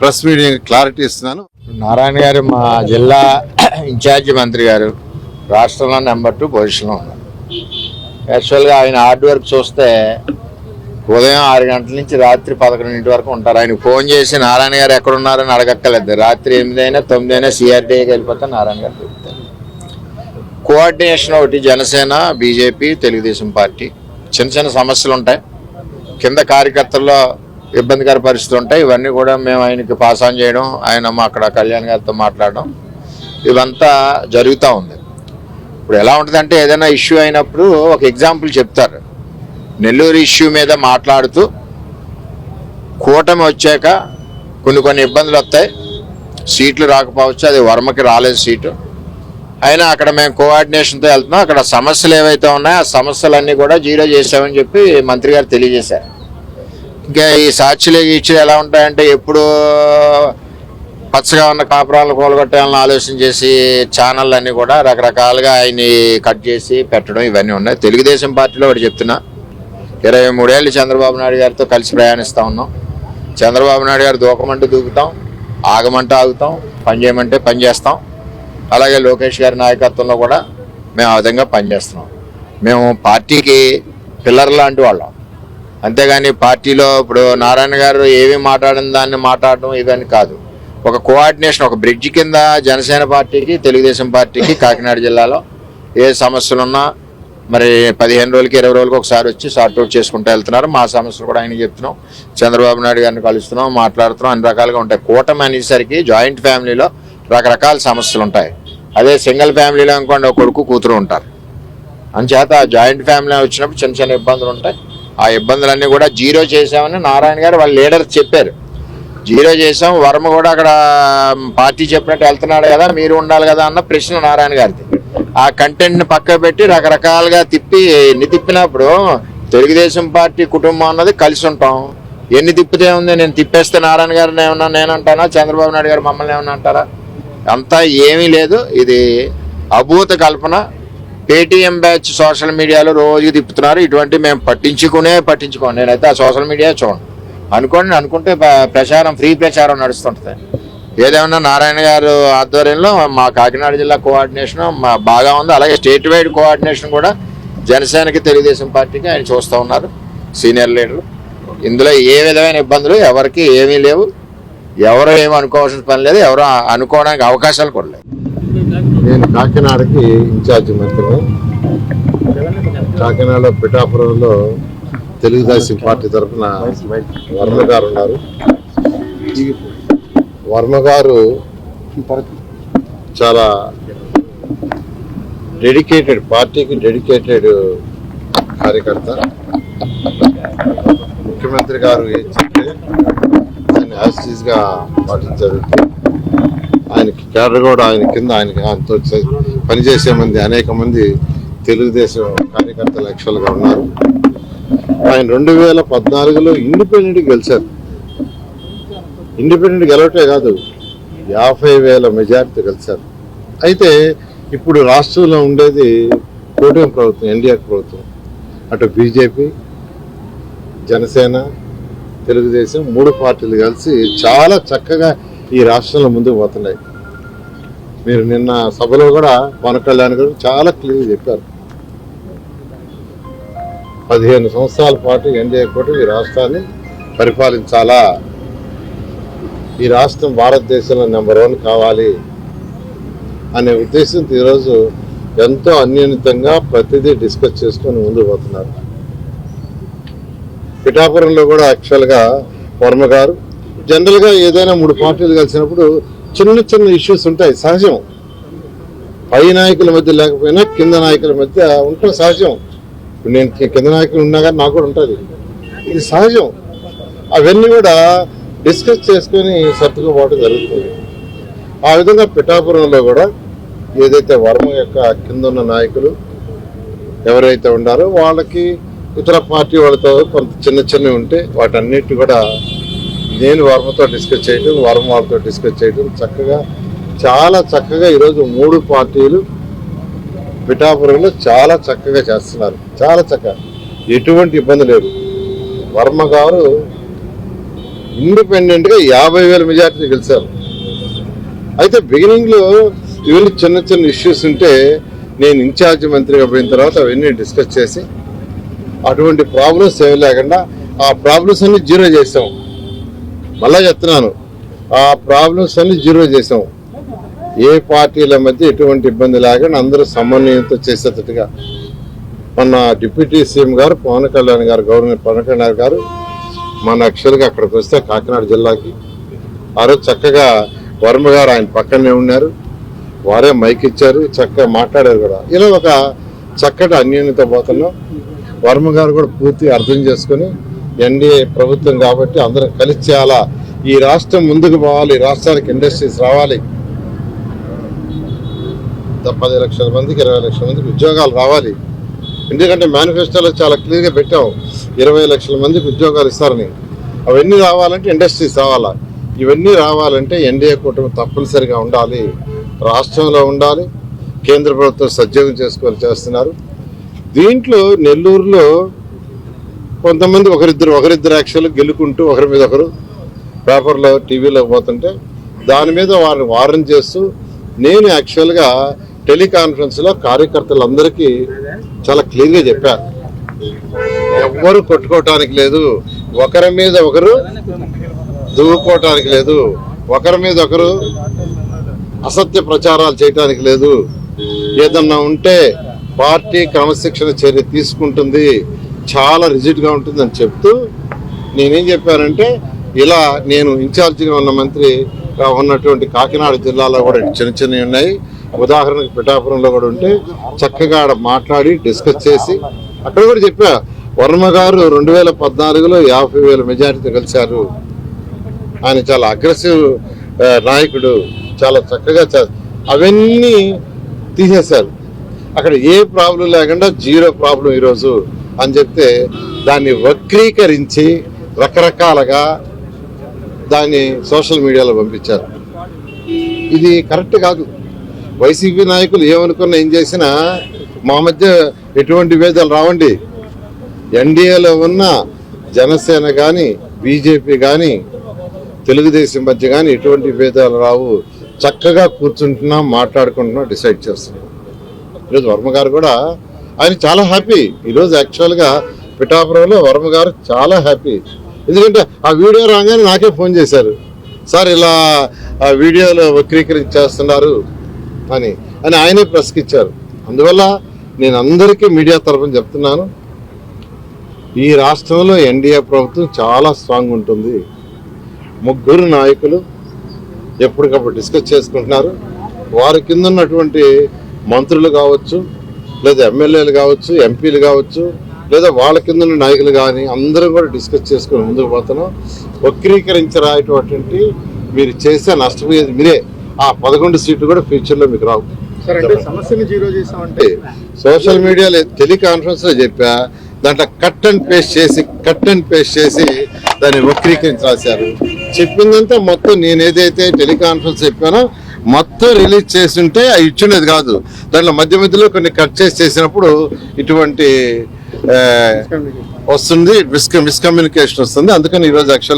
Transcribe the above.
Press media clarity ఇస్తున్నాను. నారాయణ గారు మా జిల్లా ఇన్ఛార్జి మంత్రి గారు రాష్ట్రంలో నెంబర్ టూ పొజిషన్లో ఉన్నారు. యాక్చువల్గా ఆయన హార్డ్ వర్క్ చూస్తే ఉదయం ఆరు గంటల నుంచి రాత్రి పదకొండింటి వరకు ఉంటారు. ఆయన ఫోన్ చేసి నారాయణ గారు ఎక్కడ ఉన్నారని అడగక్కర్లేదు. రాత్రి ఎనిమిది అయినా తొమ్మిది అయినా సిఆర్డీకి వెళ్ళిపోతే నారాయణ గారు దొరుకుతారు కోఆర్డినేషన్ ఒకటి జనసేన బీజేపీ తెలుగుదేశం పార్టీ. చిన్న చిన్న సమస్యలు ఉంటాయి. కింద కార్యకర్తల్లో ఇబ్బందికర పరిస్థితులు ఉంటాయి. ఇవన్నీ కూడా మేము ఆయనకి పాస్ ఆన్ చేయడం ఆయన మా అక్కడ కళ్యాణ్ గారితో మాట్లాడడం ఇవంతా జరుగుతూ ఉంది. ఇప్పుడు ఎలా ఉంటుందంటే ఏదైనా ఇష్యూ అయినప్పుడు ఒక ఎగ్జాంపుల్ చెప్తారు. నెల్లూరు ఇష్యూ మీద మాట్లాడుతూ కూటమి వచ్చాక కొన్ని కొన్ని ఇబ్బందులు వస్తాయి. సీట్లు రాకపోవచ్చు అది వర్మకి రాలేదు సీటు. అయినా అక్కడ మేము కోఆర్డినేషన్తో వెళ్తున్నాం. అక్కడ సమస్యలు ఏవైతే ఉన్నాయో ఆ సమస్యలన్నీ కూడా జీరో చేసామని చెప్పి మంత్రి గారు తెలియజేశారు. ఇంకా ఈ సాక్షులు గీక్షలు ఎలా ఉంటాయంటే ఎప్పుడు పచ్చగా ఉన్న కాపురాలను కూలగొట్టాలని ఆలోచన చేసి ఛానళ్ళు అన్నీ కూడా రకరకాలుగా ఆయన్ని కట్ చేసి పెట్టడం ఇవన్నీ ఉన్నాయి. తెలుగుదేశం పార్టీలో ఒకటి చెప్తున్నా. ఇరవై మూడేళ్ళు చంద్రబాబు నాయుడు గారితో కలిసి ప్రయాణిస్తూ ఉన్నాం. చంద్రబాబు నాయుడు గారు దూకమంటే దూకుతాం ఆగమంటే ఆగుతాం పని చేయమంటే పని చేస్తాం. అలాగే లోకేష్ గారి నాయకత్వంలో కూడా మేము ఆ విధంగా పనిచేస్తున్నాం మేము పార్టీకి పిల్లర్ లాంటి వాళ్ళం. అంతేగాని పార్టీలో ఇప్పుడు నారాయణ గారు ఏమి మాట్లాడిన దాన్ని మాట్లాడడం ఇవన్నీ కాదు. ఒక కోఆర్డినేషన్ ఒక బ్రిడ్జ్ కింద జనసేన పార్టీకి తెలుగుదేశం పార్టీకి కాకినాడ జిల్లాలో ఏ సమస్యలు ఉన్నా మరి పదిహేను రోజులకి ఇరవై రోజులకి ఒకసారి వచ్చి సార్ట్ అవుట్ చేసుకుంటూ వెళ్తున్నారు. మా సమస్యలు కూడా ఆయన చెప్తున్నాం. చంద్రబాబు నాయుడు గారిని కలుస్తున్నాం మాట్లాడుతున్నాం అన్ని రకాలుగా ఉంటాయి. కూటమి అనేసరికి జాయింట్ ఫ్యామిలీలో రకరకాల సమస్యలు ఉంటాయి. అదే సింగిల్ ఫ్యామిలీలో అనుకోండి ఒక కొడుకు కూతురు ఉంటారు. అంచేత జాయింట్ ఫ్యామిలీ వచ్చినప్పుడు చిన్న చిన్న ఇబ్బందులు ఉంటాయి. ఆ ఇబ్బందులన్నీ కూడా జీరో చేశామని నారాయణ గారు వాళ్ళ లీడర్ చెప్పారు. జీరో చేసాం వర్మ కూడా అక్కడ పార్టీ చెప్పినట్టు వెళ్తున్నాడు కదా మీరు ఉండాలి కదా అన్న ప్రశ్న నారాయణ గారిది. ఆ కంటెంట్ని పక్క పెట్టి రకరకాలుగా తిప్పి ఎన్ని తిప్పినప్పుడు తెలుగుదేశం పార్టీ కుటుంబం అన్నది కలిసి ఉంటాం. ఎన్ని తిప్పితే ఉంది నేను తిప్పేస్తే నారాయణ గారిని ఏమన్నా నేనంటానా చంద్రబాబు నాయుడు గారు మమ్మల్ని ఏమన్నా అంటారా? అంతా ఏమీ లేదు. ఇది అభూత కల్పన. పేటీఎం బ్యాచ్ సోషల్ మీడియాలో రోజు తిప్పుతున్నారు. ఇటువంటి మేము పట్టించుకునే పట్టించుకోండి నేనైతే ఆ సోషల్ మీడియా చూడండి అనుకోండి అనుకుంటే ప్రచారం ఫ్రీ ప్రచారం నడుస్తుంటుంది. ఏదేమన్నా నారాయణ గారు ఆధ్వర్యంలో మా కాకినాడ జిల్లా కోఆర్డినేషన్ మా బాగా ఉంది. అలాగే స్టేట్ వైడ్ కోఆర్డినేషన్ కూడా జనసేనకి తెలుగుదేశం పార్టీకి ఆయన చూస్తూ ఉన్నారు. సీనియర్ లీడర్లు. ఇందులో ఏ విధమైన ఇబ్బందులు ఎవరికి ఏమీ లేవు. ఎవరు ఏమి అనుకోవాల్సిన పని లేదు. ఎవరు అనుకోవడానికి అవకాశాలు కూడా లేవు. నేను కాకినాడకి ఇన్ఛార్జ్ మంత్రిని కాకినాడ పిఠాపురంలో తెలుగుదేశం పార్టీ తరఫున వర్మ గారు ఉన్నారు. వర్మ గారు చాలా డెడికేటెడ్ పార్టీకి డెడికేటెడ్ కార్యకర్త. ముఖ్యమంత్రి గారు ఏం చెప్తే దాన్ని యాస్టీస్గా పాటించారు కేడర్ కూడా ఆయన కింద ఆయనకి ఆయనతో పనిచేసే మంది అనేక మంది తెలుగుదేశం కార్యకర్తలు యాక్చువల్గా ఉన్నారు. ఆయన రెండు వేల పద్నాలుగులో ఇండిపెండెంట్ గెలిచారు. ఇండిపెండెంట్ గెలవటే కాదు యాభై వేల మెజార్టీ గెలిచారు. అయితే ఇప్పుడు రాష్ట్రంలో ఉండేది కూటమి ప్రభుత్వం ఎన్డీఆర్ ప్రభుత్వం. అటు బీజేపీ జనసేన తెలుగుదేశం మూడు పార్టీలు కలిసి చాలా చక్కగా ఈ రాష్ట్రంలో ముందుకు పోతున్నాయి. మీరు నిన్న సభలో కూడా పవన్ కళ్యాణ్ గారు చాలా క్లియర్ చెప్పారు. పదిహేను సంవత్సరాల పాటు ఎన్డీఏ కూడా ఈ రాష్ట్రాన్ని పరిపాలించాలా? ఈ రాష్ట్రం భారతదేశంలో నెంబర్ వన్ కావాలి అనే ఉద్దేశంతో ఈరోజు ఎంతో అన్యూనితంగా ప్రతిదీ డిస్కస్ చేసుకొని ముందుకు పోతున్నారు. పిఠాపురంలో కూడా యాక్చువల్గా వర్మ గారు జనరల్గా ఏదైనా మూడు పార్టీలు కలిసినప్పుడు చిన్న చిన్న ఇష్యూస్ ఉంటాయి. సహజం. పై నాయకుల మధ్య లేకపోయినా కింద నాయకుల మధ్య ఉంటాం సహజం. ఇప్పుడు నేను కింద నాయకులు ఉన్నా కానీ నాకు కూడా ఉంటుంది. ఇది సహజం. అవన్నీ కూడా డిస్కస్ చేసుకొని సర్దుకుపోవడం జరుగుతుంది. ఆ విధంగా పిఠాపురంలో కూడా ఏదైతే వర్మ యొక్క కింద ఉన్న నాయకులు ఎవరైతే ఉన్నారో వాళ్ళకి ఇతర పార్టీ వాళ్ళతో కొంత చిన్న చిన్నవి ఉంటే వాటన్నిటి కూడా నేను వర్మతో డిస్కస్ చేయడం వర్మ వాళ్ళతో డిస్కస్ చేయడం చక్కగా చాలా చక్కగా ఈరోజు మూడు పార్టీలు పిఠాపురంలో చాలా చక్కగా చేస్తున్నారు. చాలా చక్కగా. ఎటువంటి ఇబ్బంది లేదు. వర్మ గారు ఇండిపెండెంట్గా యాభై వేల మెజార్టీ గెలిచారు. అయితే బిగినింగ్లో ఇవన్నీ చిన్న చిన్న ఇష్యూస్ ఉంటే నేను ఇన్ఛార్జ్ మంత్రిగా పోయిన తర్వాత అవన్నీ డిస్కస్ చేసి అటువంటి ప్రాబ్లమ్స్ ఏమి లేకుండా ఆ ప్రాబ్లమ్స్ అన్ని జీరో చేసాము మళ్ళా చెప్తున్నాను. ఆ ప్రాబ్లమ్స్ అన్ని జీరో చేసాం. ఏ పార్టీల మధ్య ఎటువంటి ఇబ్బంది లేకుండా అందరూ సమన్వయంతో చేసేటట్టుగా. మన డిప్యూటీ సీఎం గారు పవన్ కళ్యాణ్ గారు గవర్నర్ పవన్ కళ్యాణ్ గారు మన యాక్చువల్గా అక్కడికి వస్తే కాకినాడ జిల్లాకి. ఆ రోజు చక్కగా వర్మ గారు ఆయన పక్కనే ఉన్నారు. వారే మైక్ ఇచ్చారు చక్కగా మాట్లాడారు కూడా. ఇలా ఒక చక్కటి అన్యోన్యత పోతున్నాం. వర్మ గారు కూడా పూర్తి అర్థం చేసుకుని ఎన్డీఏ ప్రభుత్వం కాబట్టి అందరం కలిసి చేయాలా ఈ రాష్ట్రం ముందుకు పోవాలి రాష్ట్రానికి ఇండస్ట్రీస్ రావాలి. పది లక్షల మందికి ఇరవై లక్షల మందికి ఉద్యోగాలు రావాలి. ఎందుకంటే మేనిఫెస్టోలో చాలా క్లియర్గా పెట్టాం ఇరవై లక్షల మందికి ఉద్యోగాలు ఇస్తారని. అవన్నీ రావాలంటే ఇండస్ట్రీస్ రావాలా? ఇవన్నీ రావాలంటే ఎన్డీఏ కూటమి తప్పనిసరిగా ఉండాలి. రాష్ట్రంలో ఉండాలి కేంద్ర ప్రభుత్వం సద్యోగం చేసుకొని చేస్తున్నారు. దీంట్లో నెల్లూరులో కొంతమంది ఒకరిద్దరు ఒకరిద్దరు యాక్చువల్ గెలుకుంటూ ఒకరి మీద ఒకరు పేపర్లో టీవీలో పోతుంటే దాని మీద వారిని వారం చేస్తూ నేను యాక్చువల్గా టెలికాన్ఫరెన్స్లో కార్యకర్తలందరికీ చాలా క్లియర్గా చెప్పాను ఎవ్వరు కొట్టుకోవటానికి లేదు. ఒకరి మీద ఒకరు దువ్వుకోవటానికి లేదు. ఒకరి మీద ఒకరు అసత్య ప్రచారాలు చేయటానికి లేదు. ఏదన్నా ఉంటే పార్టీ క్రమశిక్షణ చర్య తీసుకుంటుంది. చాలా రిజిట్గా ఉంటుందని చెప్తూ నేనేం చెప్పానంటే ఇలా నేను ఇన్ఛార్జిగా ఉన్న మంత్రి ఉన్నటువంటి కాకినాడ జిల్లాలో కూడా చిన్న చిన్నవి ఉన్నాయి. ఉదాహరణకు పిఠాపురంలో కూడా ఉంటే చక్కగా ఆడ మాట్లాడి డిస్కస్ చేసి అక్కడ కూడా చెప్పా వర్మ గారు రెండు వేల పద్నాలుగులో యాభై వేల మెజారిటీ కలిశారు. ఆయన చాలా అగ్రెసివ్ నాయకుడు చాలా చక్కగా అవన్నీ తీసేశారు. అక్కడ ఏ ప్రాబ్లం లేకుండా జీరో ప్రాబ్లం ఈరోజు. అని చెప్తే దాన్ని వక్రీకరించి రకరకాలుగా దాన్ని సోషల్ మీడియాలో పంపించారు. ఇది కరెక్ట్ కాదు. వైసీపీ నాయకులు ఏమనుకున్నా ఏం చేసినా మా మధ్య ఎటువంటి భేదాలు రావండి. ఎన్డీఏలో ఉన్న జనసేన కానీ బీజేపీ కానీ తెలుగుదేశం మధ్య కానీ ఎటువంటి భేదాలు రావు. చక్కగా కూర్చుంటున్నాం మాట్లాడుకుంటున్నాం డిసైడ్ చేస్తున్నాం. ఈరోజు వర్మ గారు కూడా ఆయన చాలా హ్యాపీ. ఈరోజు యాక్చువల్గా పిఠాపురంలో వర్మ గారు చాలా హ్యాపీ. ఎందుకంటే ఆ వీడియో రాగానే నాకే ఫోన్ చేశారు. సార్ ఇలా ఆ వీడియోలో వక్రీకరించేస్తున్నారు అని. అని ఆయనే ప్రెస్కి ఇచ్చారు. అందువల్ల నేను అందరికీ మీడియా తరఫున చెప్తున్నాను. ఈ రాష్ట్రంలో ఎన్డీఏ ప్రభుత్వం చాలా స్ట్రాంగ్ ఉంటుంది. ముగ్గురు నాయకులు ఎప్పటికప్పుడు డిస్కస్ చేసుకుంటున్నారు. వారి కింద ఉన్నటువంటి మంత్రులు కావచ్చు లేదా ఎమ్మెల్యేలు కావచ్చు ఎంపీలు కావచ్చు లేదా వాళ్ళ కింద ఉన్న నాయకులు కానీ అందరం కూడా డిస్కస్ చేసుకుని ముందుకు పోతున్నాం. వక్రీకరించరాయటువంటి మీరు చేస్తే నష్టపోయేది మీరే ఆ పదకొండు సీట్లు కూడా ఫ్యూచర్లో మీకు రావు. సార్ అంటే సమస్యను జీరో చేసామంటే సోషల్ మీడియాలో టెలికాన్ఫరెన్స్లో చెప్పా దాంట్లో కట్ అండ్ పేస్ట్ చేసి కట్ అండ్ పేస్ట్ చేసి దాన్ని వక్రీకరించి రాశారు. చెప్పిందంతా మొత్తం నేను ఏదైతే టెలికాన్ఫరెన్స్ చెప్పానో మొత్తం రిలీజ్ చేస్తుంటే అవి ఇచ్చుండేది కాదు. దాంట్లో మధ్య మధ్యలో కొన్ని కట్ చేసి చేసినప్పుడు ఇటువంటి వస్తుంది మిస్ మిస్కమ్యూనికేషన్ వస్తుంది. అందుకని ఈరోజు యాక్చువల్